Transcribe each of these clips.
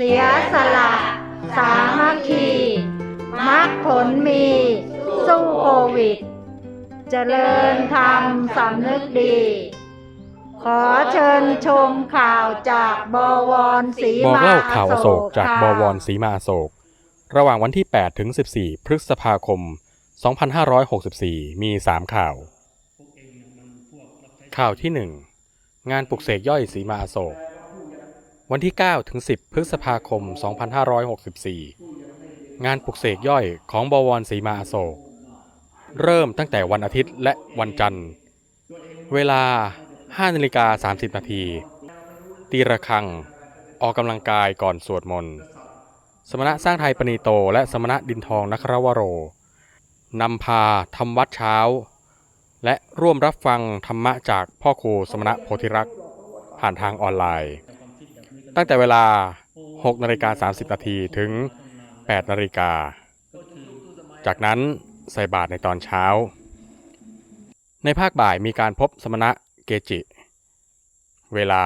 เสียสละ สามัคคีมักผลมี สู้โควิด เจริญธรรมสำนึกดี ขอเชิญชมข่าวจากบวรศรีบอกมาเล่าข่าวอโศกจากบวรศรีมาอโศก ระหว่างวันที่ 8 ถึง 14 พฤษภาคม 2564 มี 3 ข่าว ข่าวที่ 1 งานปลุกเสกย่อยศรีมาอโศก วันที่ 9 ถึง 10 พฤษภาคม 2564 งานปลุกเสกย่อยของบวรศรีมาอโศก เริ่มตั้งแต่วันอาทิตย์และวันจันทร์ เวลา 5นาฬิกา30 นาที ตีระฆัง ออกกำลังกายก่อนสวดมนต์ สมณะสร้างไทยปณีโตและสมณะดินทองนครวโร นำพาทำวัดเช้า และร่วมรับฟังธรรมะจากพ่อครูสมณะโพธิรักษ์ผ่านทางออนไลน์ ตั้งแต่เวลา 6นาฬิกา30นาทีถึง 8นาฬิกา จากนั้นใส่บาตรในตอนเช้า ในภาคบ่ายมีการพบสมณะเกจิ เวลา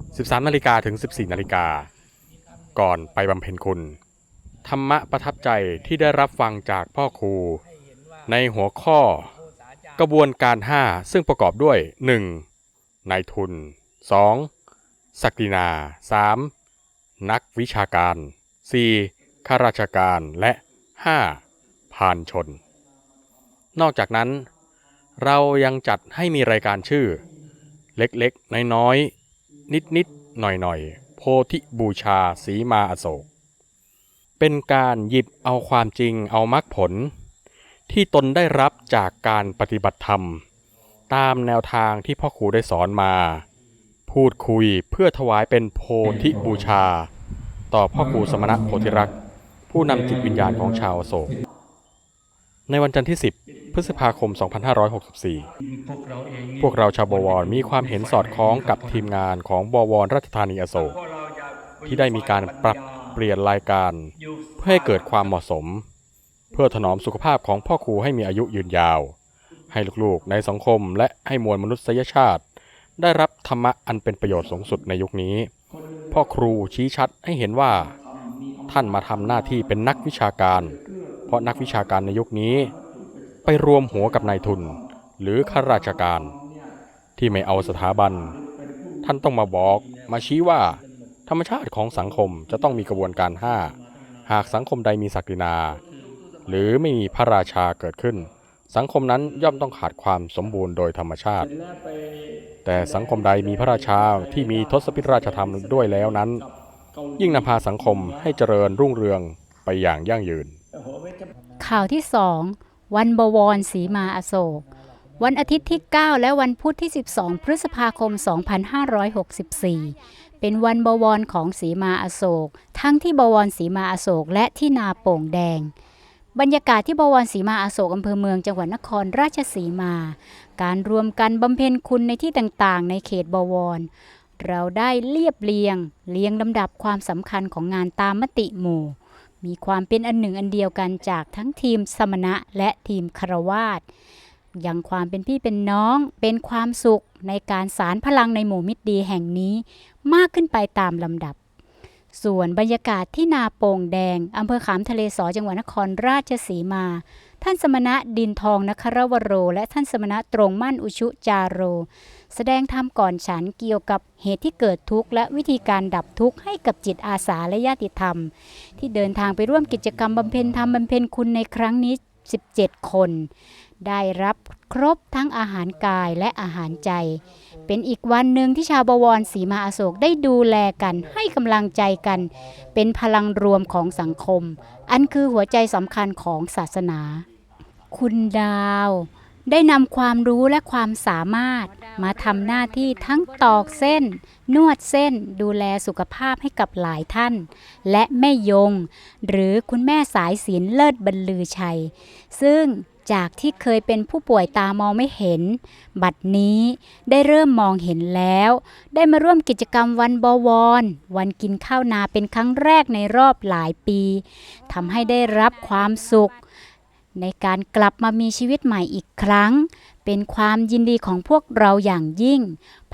13นาฬิกาถึง 14นาฬิกา ก่อนไปบำเพ็ญคุณ ธรรมะประทับใจที่ได้รับฟังจากพ่อครู ในหัวข้อกระบวนการ 5 ซึ่งประกอบด้วย 1. นายทุน 2. ศักดินา 3. นักวิชาการ 4. ข้าราชการและ 5. พานชน นอกจากนั้น เรายังจัดให้มีรายการชื่อ เล็กๆ น้อยๆ นิดๆ หน่อยๆ โพธิบูชาสีมาอโศก เป็นการหยิบเอาความจริงเอามรรคผล ที่ตนได้รับจากการปฏิบัติธรรม ตามแนวทางที่พ่อครูได้สอนมา พูดคุยเพื่อถวายเป็นโพธิบูชา ต่อพ่อครูสมณะโพธิรักษ์ผู้นำจิตวิญญาณของชาวโศก ในวันจันทร์ที่ 10 พฤษภาคม 2564 พวกเราชาวบวรมีความเห็นสอดคล้องกับทีมงานของบวรราชธานีอโศก ที่ได้มีการปรับเปลี่ยนรายการ เพื่อให้เกิดความเหมาะสม เพื่อถนอมสุขภาพของพ่อครูให้มีอายุยืนยาว ให้ลูกๆในสังคมและให้มวลมนุษยชาติ ได้รับธรรมะอันเป็นประโยชน์สูงสุดในยุคนี้ พ่อครูชี้ชัดให้เห็นว่า ท่านมาทำหน้าที่เป็นนักวิชาการ เพราะนักวิชาการในยุคนี้ ไปรวมหัวกับนายทุน หรือข้าราชการ ที่ไม่เอาสถาบัน ท่านต้องมาบอกมาชี้ว่า ธรรมชาติของสังคมจะต้องมีกระบวนการ5หากสังคมใดมีศักดินา หรือไม่มีพระราชาเกิดขึ้น สังคมนั้นย่อมต้องขาดความสมบูรณ์โดยธรรมชาติ แต่สังคมใดมีพระราชาที่มีทศพิธราชธรรมด้วยแล้วนั้น ยิ่งนำพาสังคมให้เจริญรุ่งเรืองไปอย่างยั่งยืน ข่าวที่2วันบวรศรีมาอโศก วันอาทิตย์ที่ 9 และวันพุธที่ 12 พฤษภาคม 2564 เป็นวันบวรของศรีมาอโศก ทั้งที่บวรศรีมาอโศกและที่นาโป่งแดง บรรยากาศที่บวรศรีมาอโศกอำเภอเมืองจังหวัดนครราชสีมา การรวมกันบำเพ็ญคุณในที่ต่างๆ ในเขตบวร เราได้เรียบเรียง เรียงลำดับความสำคัญของงานตามมติหมู่ มีความเป็นอันหนึ่งอันเดียวกันจากทั้งทีมสมณะและทีมคารวาสยังความเป็นพี่เป็นน้องเป็นความสุขในการสารพลังในหมู่มิตรดีแห่งนี้ มากขึ้นไปตามลำดับ ส่วนบรรยากาศที่นาโป่งแดงอำเภอขามทะเลสอจังหวัดนครราชสีมา ท่านสมณะดินทองนครวโร และท่านสมณะตรงมั่นอุชุจาโร แสดงธรรมก่อนฉันเกี่ยวกับเหตุที่เกิดทุกข์และวิธีการดับทุกข์ให้กับจิตอาสาและญาติธรรม ที่เดินทางไปร่วมกิจกรรมบำเพ็ญธรรมบำเพ็ญคุณในครั้งนี้ 17 คน ได้รับครบทั้งอาหารกายและอาหารใจ เป็นอีกวันหนึ่งที่ชาวบวรศีมาอโศกได้ดูแลกันให้กำลังใจกัน เป็นพลังรวมของสังคม อันคือหัวใจสำคัญของศาสนา คุณดาว ได้นำความรู้และความสามารถมาทำหน้าที่ทั้งตอกเส้น นวดเส้น ดูแลสุขภาพให้กับหลายท่าน และแม่ยง หรือคุณแม่สายศีลเลิศบรรลือชัย ซึ่งจากที่เคยเป็นผู้ป่วยตามองไม่เห็น บัดนี้ได้เริ่มมองเห็นแล้ว ได้มาร่วมกิจกรรมวันบวร วันกินข้าวนาเป็นครั้งแรกในรอบหลายปีทำให้ได้รับความสุข ในการกลับมามีชีวิตใหม่อีกครั้ง เป็นความยินดีของพวกเราอย่างยิ่ง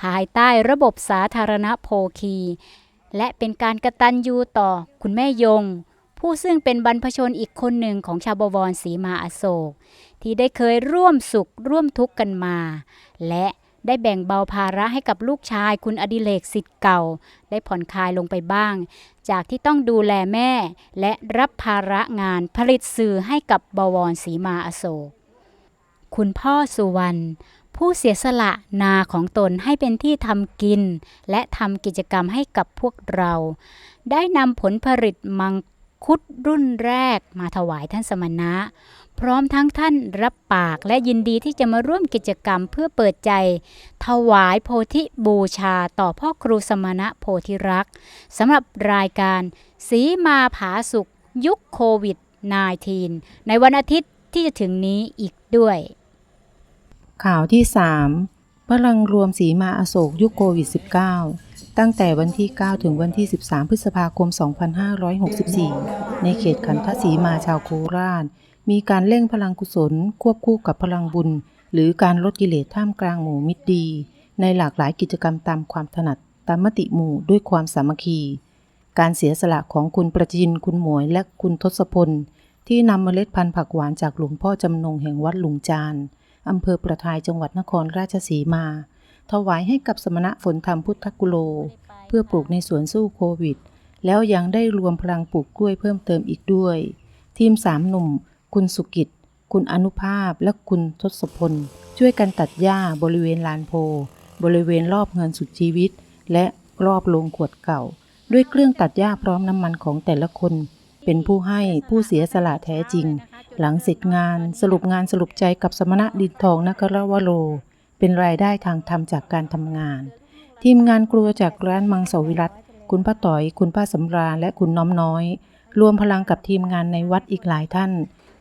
ภายใต้ระบบสาธารณโภคี และเป็นการกระตันยูต่อคุณแม่ยง ผู้ซึ่งเป็นบรรพชนอีกคนหนึ่งของชาวบวรศรีมาอโศก ที่ได้เคยร่วมสุขร่วมทุกข์กันมา และ ได้แบ่งเบาภาระให้กับลูกชายคุณอดิเลกสิทธิ์เก่า ได้ผ่อนคลายลงไปบ้าง จากที่ต้องดูแลแม่ และรับภาระงานผลิตสื่อให้กับบวรศรีมาอโศก คุณพ่อสุวรรณผู้เสียสละนาของตนให้เป็นที่ทำกิน และทำกิจกรรมให้กับพวกเรา ได้นำผลผลิตมัง คุดรุ่นแรกมาถวายท่านสมณะ พร้อมทั้งท่านรับปากและยินดีที่จะมาร่วมกิจกรรมเพื่อเปิดใจ ถวายโพธิบูชาต่อพ่อครูสมณะโพธิรักสำหรับรายการ สีมาผาสุข ยุคโควิด -19 ในวันอาทิตย์ที่จะถึงนี้อีกด้วย ข่าวที่ 3 พลังรวมสีมาอโศกยุคโควิด -19 ตั้งแต่วันที่ 9 ถึงวันที่ 13 พฤษภาคม 2564 ในเขตขันทศีมาชาวโคราช มีการเร่งพลังกุศล ควบคู่กับพลังบุญ หรือการลดกิเลสท่ามกลางหมู่มิตรดี ในหลากหลายกิจกรรมตามความถนัดตามมติหมู่ด้วยความสามัคคี การเสียสละของคุณประจิน คุณหมวย และคุณทศพล ที่นำเมล็ดพันธุ์ผักหวานจากหลวงพ่อจำนงแห่งวัดหลุงจาน อำเภอประทายจังหวัดนครราชสีมา ถวายให้กับสมณะฝนธรรมพุทธกุโล เพื่อปลูกในสวนสู้โควิด แล้วยังได้รวมพลังปลูกกล้วยเพิ่มเติมอีกด้วย ทีมสามหนุ่ม คุณสุกิจ คุณอนุภาพและคุณทศพล ช่วยกันตัดหญ้าบริเวณลานโพ บริเวณรอบเงินสุดชีวิต และรอบโรงขวดเก่า ด้วยเครื่องตัดหญ้าพร้อมน้ำมันของแต่ละคน เป็นผู้ให้ผู้เสียสละแท้จริง หลังเสร็จงานสรุปงานสรุปใจกับสมณะดินทองนกรวโร เป็นรายได้ทางธรรมจากการทำงาน ทีมงานครัวจากร้านมังสวิรัตคุณป้าต่อย คุณป้าสำราญและคุณน้อมน้อย รวมพลังกับทีมงานในวัดอีกหลายท่าน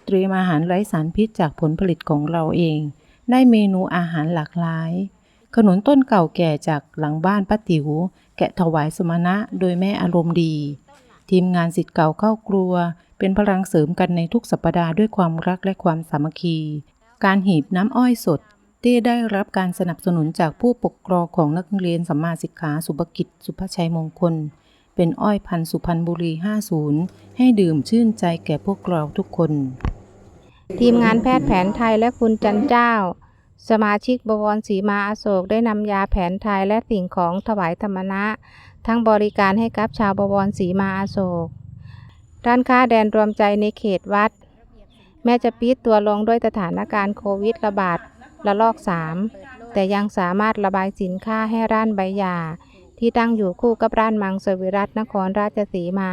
เตรียมอาหารไร้สารพิษจากผลผลิตของเราเอง ได้เมนูอาหารหลากหลาย ขนุนต้นเก่าแก่จากหลังบ้านป้าติ๋ว แกะถวายสมณะโดยแม่อารมณ์ดี ทีมงานสิทธิ์เก่าเข้าครัว เป็นพลังเสริมกันในทุกสัปดาห์ด้วยความรักและความสามัคคี การหีบน้ำอ้อยสดที่ได้รับการสนับสนุนจากผู้ปกครองของนักเรียนสัมมาสิกขาสุภกิจ สุภชัยมงคล เป็นอ้อยพันสุพรรณบุรี 50 ให้ดื่มชื่นใจแก่พวกเราทุกคน ทีมงานแพทย์แผนไทยและคุณจันเจ้า สมาชิกบวรศรีมาอโศกได้นำยาแผนไทยและสิ่งของถวายธรรมณะทั้งบริการให้กับชาวบวรศรีมาอโศก ร้านค้าแดนรวมใจในเขตวัด แม้จะปิดตัวลงด้วยสถานการณ์โควิดระบาดระลอก 3 แต่ยังสามารถระบายสินค้าให้ร้านใบหยาที่ตั้งอยู่คู่กับร้านมังสวิรัตนครราชสีมา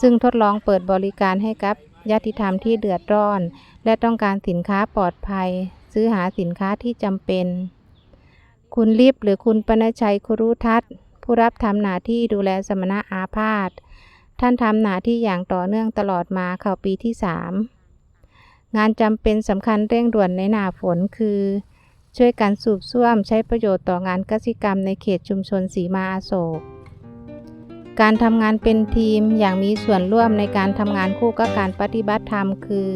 ซึ่งทดลองเปิดบริการให้กับญาติธรรมที่เดือดร้อน และต้องการสินค้าปลอดภัย ซื้อหาสินค้าที่จำเป็น คุณลิบหรือคุณปนชัยคุรุทัศน์ผู้รับทำหน้าที่ดูแลสมณะอาพาธ ท่านทำหน้าที่อย่างต่อเนื่องตลอดมาเข้าปีที่ 3 งานจำเป็นสำคัญเร่งด่วนในหน้าฝนคือ ช่วยกันสูบซ่วมใช้ประโยชน์ต่องานกสิกรรมในเขตชุมชนสีมาอโศก การทำงานเป็นทีมอย่างมีส่วนร่วมในการทำงานคู่กับการปฏิบัติธรรมคือ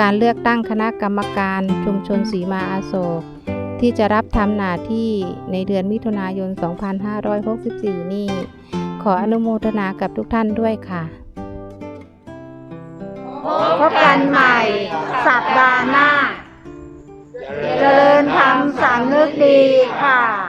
การเลือกตั้งคณะกรรมการชุมชนสีมาอาโศก ที่จะรับทำหน้าที่ในเดือนมิถุนายน 2564 นี้ ขออนุโมทนากับทุกท่านด้วยค่ะพบกันใหม่ สัปดาห์หน้า เจริญธรรมสำนึกดีค่ะ